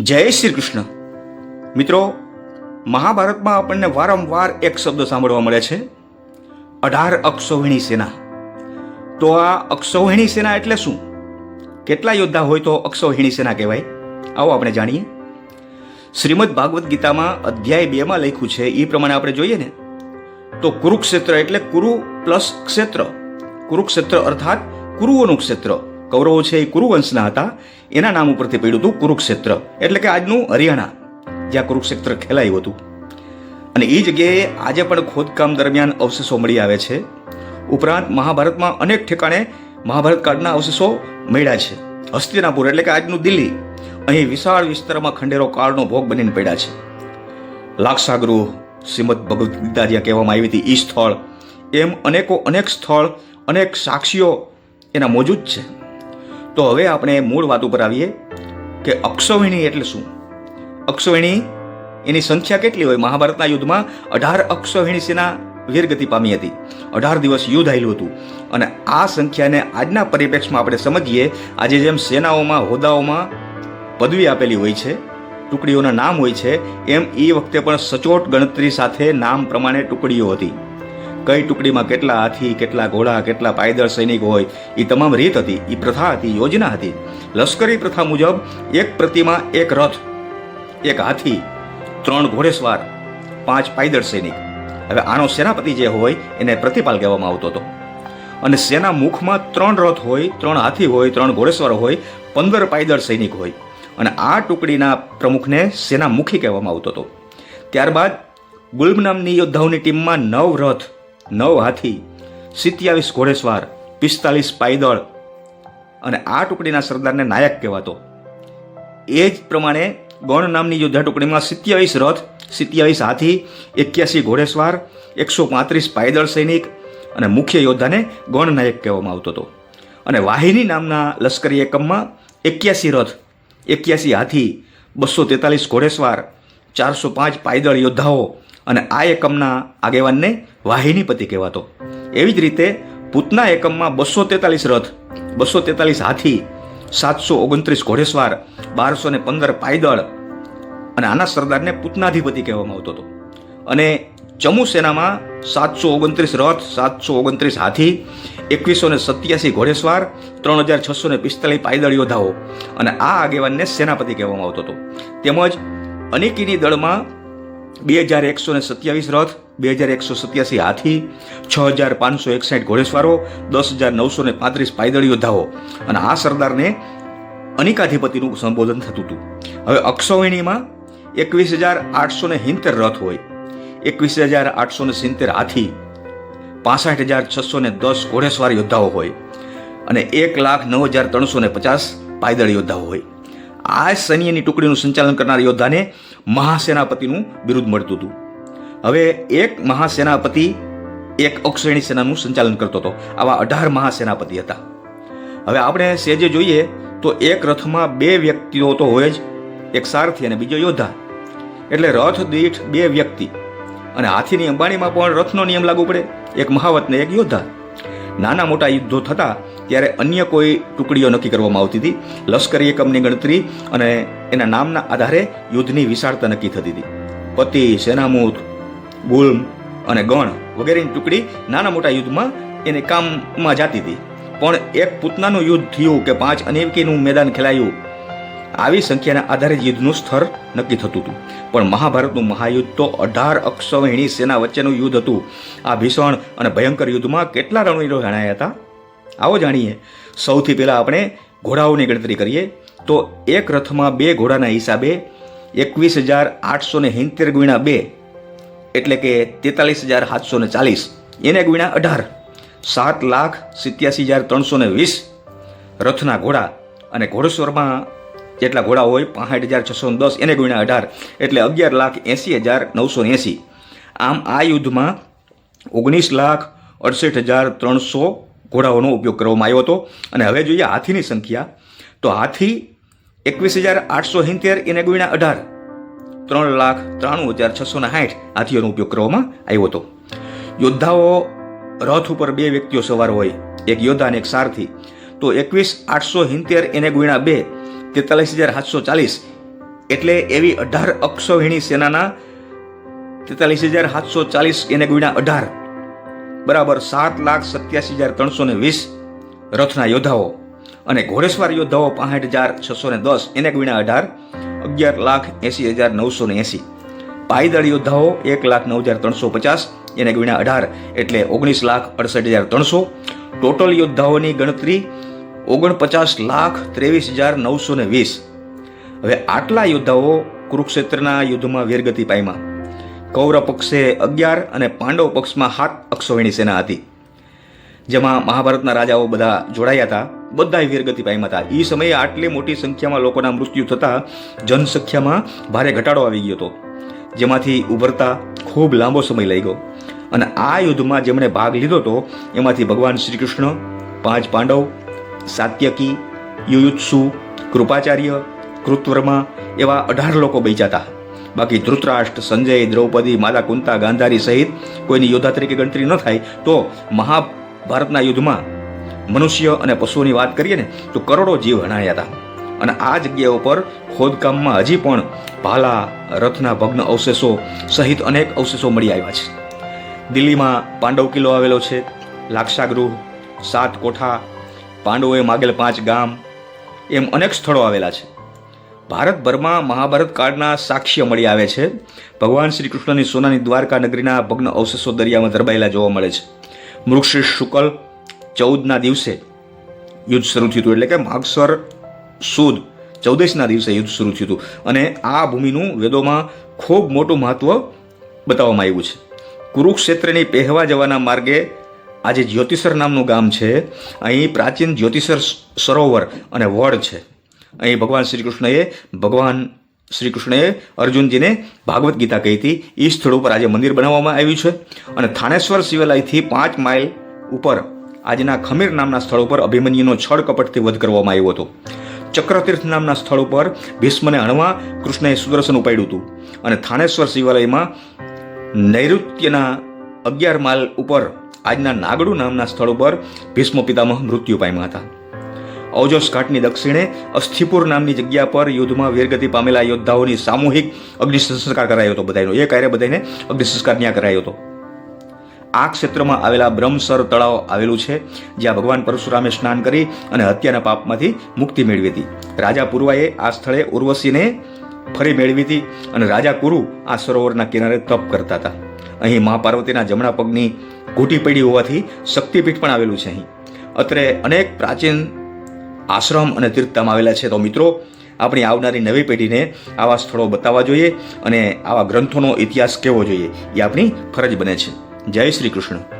જય શ્રી કૃષ્ણ. મિત્રો, મહાભારતમાં આપણને વારંવાર એક શબ્દ સાંભળવા મળે છે, અઢાર અક્ષૌહિણી સેના. તો આ અક્ષૌહિણી સેના એટલે શું? કેટલા યોદ્ધા હોય તો અક્ષૌહિણી સેના કહેવાય? આવો આપણે જાણીએ. શ્રીમદ ભાગવદ્ ગીતામાં અધ્યાય બેમાં લખ્યું છે એ પ્રમાણે આપણે જોઈએ ને, તો કુરુક્ષેત્ર એટલે કુરુ પ્લસ ક્ષેત્ર. કુરુક્ષેત્ર અર્થાત કુરુઓનું ક્ષેત્ર. કૌરવો છે એ કુરુવંશના હતા એના નામ ઉપરથી પડ્યું હતું કુરુક્ષેત્ર. એટલે કે આજનું હરિયાણા, જ્યાં કુરુક્ષેત્ર ખેલાયું હતું. અને એ જગ્યાએ આજે પણ ખોદકામ દરમિયાન અવશેષો મળી આવે છે. ઉપરાંત મહાભારતમાં અનેક ઠેકાણે મહાભારત કાળના અવશેષો મળ્યા છે. હસ્તિનાપુર એટલે કે આજનું દિલ્હી. અહીં વિશાળ વિસ્તારમાં ખંડેરો કાળનો ભોગ બનીને પડ્યા છે. લાક્ષાગૃહ, શ્રીમદ ભગવદ્ ગીતા જ્યાં કહેવામાં આવી હતી એ સ્થળ. એમ અનેકો અનેક સ્થળ, અનેક સાક્ષીઓ એના મોજૂદ છે. તો હવે આપણે મૂળ વાત ઉપર આવીએ કે અક્ષવિણી એટલે શું? અક્ષવિણી એની સંખ્યા કેટલી હોય? મહાભારતના યુદ્ધમાં અઢાર અક્ષવિણી સેના વીરગતિ પામી હતી. અઢાર દિવસ યુદ્ધ આવેલું હતું. અને આ સંખ્યાને આજના પરિપ્રેક્ષમાં આપણે સમજીએ, આજે જેમ સેનાઓમાં, હોદ્દાઓમાં પદવી આપેલી હોય છે, ટુકડીઓના નામ હોય છે, એમ એ વખતે પણ સચોટ ગણતરી સાથે નામ પ્રમાણે ટુકડીઓ હતી. કઈ ટુકડીમાં કેટલા હાથી, કેટલા ઘોડા, કેટલા પાયદળ સૈનિક હોય એ તમામ રીત હતી એ પ્રથા હતી યોજના હતી. લશ્કરી પ્રથા મુજબ એક પ્રતિમા, એક રથ, એક હાથી, ત્રણ ઘોડેસવાર, પાંચ પાયદળ સૈનિક. હવે આનો સેનાપતિ જે હોય, એને પ્રતિપાલ કહેવામાં આવતો હતો. અને સેના મુખમાં ત્રણ રથ હોય, ત્રણ હાથી હોય, ત્રણ ઘોડેસવાર હોય, પંદર પાયદળ સૈનિક હોય. અને આ ટુકડીના પ્રમુખને સેના મુખી કહેવામાં આવતો હતો. ત્યારબાદ ગુલ્મ નામની યોદ્ધાઓની ટીમમાં નવ રથ નવ હાથી, સિત્યાવીસ ઘોડેસવાર, પિસ્તાલીસ પાયદળ અને આ ટુકડીના સરદારને નાયક કહેવાતો. એ જ પ્રમાણે ગણ નામની યોદ્ધા ટુકડીમાં સિત્યાવીસ રથ, સિત્યાવીસ હાથી, એક્યાસી ઘોડેસવાર, એકસો પાંત્રીસ પાયદળ સૈનિક અને મુખ્ય યોદ્ધાને ગણ નાયક કહેવામાં આવતો હતો. અને વાહિની નામના લશ્કરી એકમમાં એક્યાસી રથ, એક્યાસી હાથી, બસો તેતાલીસ ઘોડેસવાર, ચારસો પાંચ પાયદળ યોદ્ધાઓ અને આ એકમના આગેવાનને વાહિનીપતિ કહેવાતો. એવી જ રીતે પૂતના એકમમાં બસો તેતાલીસ રથ, બસો તેતાલીસ હાથી, સાતસો ઓગણત્રીસ ઘોડેસવાર, બારસો ને પંદર પાયદળ અને આના સરદારને પૂતનાધિપતિ કહેવામાં આવતો હતો. અને ચમુ સેનામાં સાતસો ઓગણત્રીસ રથ, સાતસો ઓગણત્રીસ હાથી, એકવીસો ને સત્યાસી ઘોડેસવાર, ત્રણ હજાર છસો ને પિસ્તાલીસ પાયદળ યોદ્ધાઓ અને આ આગેવાનને સેનાપતિ કહેવામાં આવતો હતો. તેમજ અનેકીની દળમાં બે હજાર એકસો ને સત્યાવીસ રથ બે હજાર એકસો સત્યાસી હાથી, છ હજાર પાંચસો એકસાઠ ઘોડેસવારો, દસ હજાર નવસો ને પાંત્રીસ પાયદળ યોદ્ધાઓ અને આ સરદારને અનિકાધિપતિનું સંબોધન થતું હતું. હવે અક્ષૌહિણીમાં એકવીસ હજાર આઠસો ને સિત્તેર રથ હોય, એકવીસ હજાર આઠસો ને સિત્તેર હાથી, પાસઠ હજાર છસો ને દસ ઘોડેસવાર યોદ્ધાઓ હોય અને એક લાખ નવ હજાર ત્રણસો ને પચાસ પાયદળ યોદ્ધાઓ હોય. આ સૈન્યની ટુકડીનું સંચાલન કરનાર યોદ્ધાને મહાસેનાપતિનું બિરુદ મળતું હતું. હવે એક મહાસેનાપતિ એક અક્ષરણી સેનાનું સંચાલન કરતો હતો. આવા અઢાર મહાસેનાપતિ હતા. હવે આપણે સેજે જોઈએ તો એક રથમાં બે વ્યક્તિઓ તો હોય જ, એક સારથી અને બીજો યોદ્ધા. એટલે રથ દીઠ બે વ્યક્તિ. અને હાથીની અંબાણીમાં પણ રથનો નિયમ લાગુ પડે. એક મહાવત ને એક યોદ્ધા. નાના મોટા યુદ્ધો થતા ત્યારે અન્ય કોઈ ટુકડીઓ નક્કી કરવામાં આવતી હતી. લશ્કરી એકમની ગણતરી અને એના નામના આધારે યુદ્ધની વિશાળતા નક્કી થતી હતી. પતિ, સેનામૂત ગુલ્મ અને ગણ વગેરેની ટુકડી નાના મોટા યુદ્ધમાં એને કામમાં જાતી હતી. પણ એક પૂતનાનું યુદ્ધ થયું કે પાંચ અનેકીનું મેદાન ખેલાયું. આવી સંખ્યાના આધારે યુદ્ધનું સ્તર નક્કી થતું હતું. પણ મહાભારતનું મહાયુદ્ધ તો અઢાર અક્ષવહિણી સેના વચ્ચેનું યુદ્ધ હતું. આ ભીષણ અને ભયંકર યુદ્ધમાં કેટલા રણવીરો જણાયા હતા? આવો જાણીએ. સૌથી પહેલાં આપણે ઘોડાઓની ગણતરી કરીએ. તો એક રથમાં બે ઘોડાના હિસાબે એકવીસ હજાર આઠસો ને હિંતેર ગુણ્યા બે એટલે કે તેતાલીસ હજાર સાતસો ને ચાલીસ. એને ગુણ્યા અઢાર. સાત લાખ સિત્યાસી હજાર ત્રણસો ને વીસ. રથના ઘોડા અને ઘોડેશ્વરમાં જેટલા ઘોડા હોય, પાંસઠ હજાર છસો દસ, એને ગુણ્યા અઢાર. એટલે અગિયાર લાખ એંસી હજાર નવસો એંસી. આમ આ યુદ્ધમાં ઓગણીસ લાખ અડસઠ હજાર ત્રણસો ઘોડાઓનો ઉપયોગ કરવામાં આવ્યો હતો. અને હવે જોઈએ હાથીની સંખ્યા. તો હાથી એકવીસ હજાર આઠસો સિત્તેર, એને ગુણ્યા અઢાર. ત્રણ લાખ ત્રાણું હજાર છસો ને સાઠ હાથીઓનો ઉપયોગ કરવામાં આવ્યો હતો. યોદ્ધાઓ રથ ઉપર બે વ્યક્તિઓ સવાર હોય, એક યોદ્ધા અને એક સારથી. તો એકવીસ આઠસો સિત્તેર એને ગુણ્યા બે, તેતાલીસ હજાર સાતસો ચાલીસ. એટલે એવી અઢાર અક્ષૌહિણી સેનાના તેતાલીસ હજાર સાતસો ચાલીસ એને ગુણ્યા અઢાર. બરાબર સાત લાખ સત્યાસી હજાર ત્રણસો ને વીસ રથના યોદ્ધાઓ. અને ઘોડેસવાર યોદ્ધાઓ પાંસઠ હજાર છસો ને દસ એને ગુણ્યા અઢાર. અગિયાર લાખ એંસી હજાર નવસો ને એંસી પાયદળ યોદ્ધાઓ એક લાખ નવ હજાર ત્રણસો પચાસ એને ગુણ્યા અઢાર એટલે ઓગણીસ લાખ અડસઠ હજાર ત્રણસો. ટોટલ યોદ્ધાઓની ગણતરી ઓગણપચાસ લાખ ત્રેવીસ હજાર નવસો ને વીસ. હવે આટલા યોદ્ધાઓ કુરુક્ષેત્રના યુદ્ધમાં વીરગતિ પામ્યા કૌરવ પક્ષે અગિયાર અને પાંડવ પક્ષમાં સાત અક્ષોહિણી સેના હતી. જેમાં મહાભારતના રાજાઓ બધા જોડાયા હતા. બધાય વીરગતિ પામ્યા હતા. એ સમયે આટલી મોટી સંખ્યામાં લોકોના મૃત્યુ થતા જનસંખ્યામાં ભારે ઘટાડો આવી ગયો હતો. જેમાંથી ઉભરતા ખૂબ લાંબો સમય લઈ ગયો અને આ યુદ્ધમાં જેમણે ભાગ લીધો હતો, એમાંથી ભગવાન શ્રી કૃષ્ણ પાંચ પાંડવ, સાત્યકી, યુયુત્સુ, કૃપાચાર્ય, કૃતવર્મા એવા અઢાર લોકો બેચ્યા હતા. બાકી ધૃતરાષ્ટ્ર, સંજય, દ્રૌપદી માતા કુંતા, ગાંધારી સહિત કોઈની યોદ્ધા તરીકે ગણતરી ન થાય તો મહાભારતના યુદ્ધમાં મનુષ્ય અને પશુઓની વાત કરીએ ને, તો કરોડો જીવ હણાયા હતા. અને આ જગ્યાઓ પર ખોદકામમાં હજી પણ ભાલા, રથના ભગ્ન અવશેષો સહિત અનેક અવશેષો મળી આવ્યા છે. દિલ્હીમાં પાંડવ કિલ્લો આવેલો છે, લાક્ષાગૃહ, સાત કોઠા, પાંડવોએ માગેલ પાંચ ગામ, એમ અનેક સ્થળો આવેલા છે. ભારતભરમાં મહાભારત કાળના સાક્ષ્ય મળી આવે છે. ભગવાન શ્રી કૃષ્ણની સોનાની દ્વારકા નગરીના ભગ્ન અવશેષો દરિયામાં દરબાયેલા જોવા મળે છે. મૃગશીર્ષ શુકલ ચૌદના દિવસે યુદ્ધ શરૂ થયું હતું. એટલે કે માગસર સુદ ચૌદશના દિવસે યુદ્ધ શરૂ થયું હતું. અને આ ભૂમિનું વેદોમાં ખૂબ મોટું મહત્વ બતાવવામાં આવ્યું છે. કુરુક્ષેત્રની પહેવા જવાના માર્ગે આજે જ્યોતિસર નામનું ગામ છે. અહીં પ્રાચીન જ્યોતિસર સરોવર અને વડ છે. અહીં ભગવાન શ્રી કૃષ્ણએ ભગવાન શ્રી કૃષ્ણએ અર્જુનજીને ભાગવત ગીતા કહી હતી. એ સ્થળ ઉપર આજે મંદિર બનાવવામાં આવ્યું છે અને થાનેશ્વર શિવાલયથી પાંચ માઇલ ઉપર આજના ખમીર નામના સ્થળ ઉપર અભિમન્યુનો છળ કપટથી વધ કરવામાં આવ્યો હતો. ચક્રતીર્થ નામના સ્થળ ઉપર ભીષ્મને હણવા કૃષ્ણએ સુદર્શન ઉપાડ્યું હતું અને થાનેશ્વર શિવાલયમાં નૈઋત્યના અગિયાર માઇલ ઉપર આજના નાગડુ નામના સ્થળ ઉપર ભીષ્મ પિતામહ મૃત્યુ પામ્યા હતા. ઔજસ ઘાટની દક્ષિણે અસ્થિપુર નામની જગ્યા પર યુદ્ધમાં વીરગતિ પામેલા યોદ્ધાઓની સામૂહિક અગ્નિ સંસ્કાર કરાયો હતો બધાનો એ કાર્ય બધાને અગ્નિ સંસ્કાર કરાયો હતો. આ ક્ષેત્રમાં આવેલા બ્રહ્મસર તળાવ આવેલું છે, જ્યાં ભગવાન પરશુરામે સ્નાન કરી અને હત્યાના પાપમાંથી મુક્તિ મેળવી હતી. રાજા પૂર્વાએ આ સ્થળે ઉર્વશીને ફરી મેળવી હતી અને રાજા કુરુ આ સરોવરના કિનારે તપ કરતા હતા. અહીં મા પાર્વતીના જમણા પગની ઘૂંટી પડી હોવાથી શક્તિપીઠ પણ આવેલું છે અહીં. અત્રે અનેક પ્રાચીન આશ્રમ અને તીર્થધામ આવેલા છે. તો મિત્રો, આપણી આવનારી નવી પેઢીને આવા સ્થળો બતાવવા જોઈએ અને આવા ગ્રંથોનો ઇતિહાસ કહેવો જોઈએ એ આપણી ફરજ બને છે. જય શ્રી કૃષ્ણ.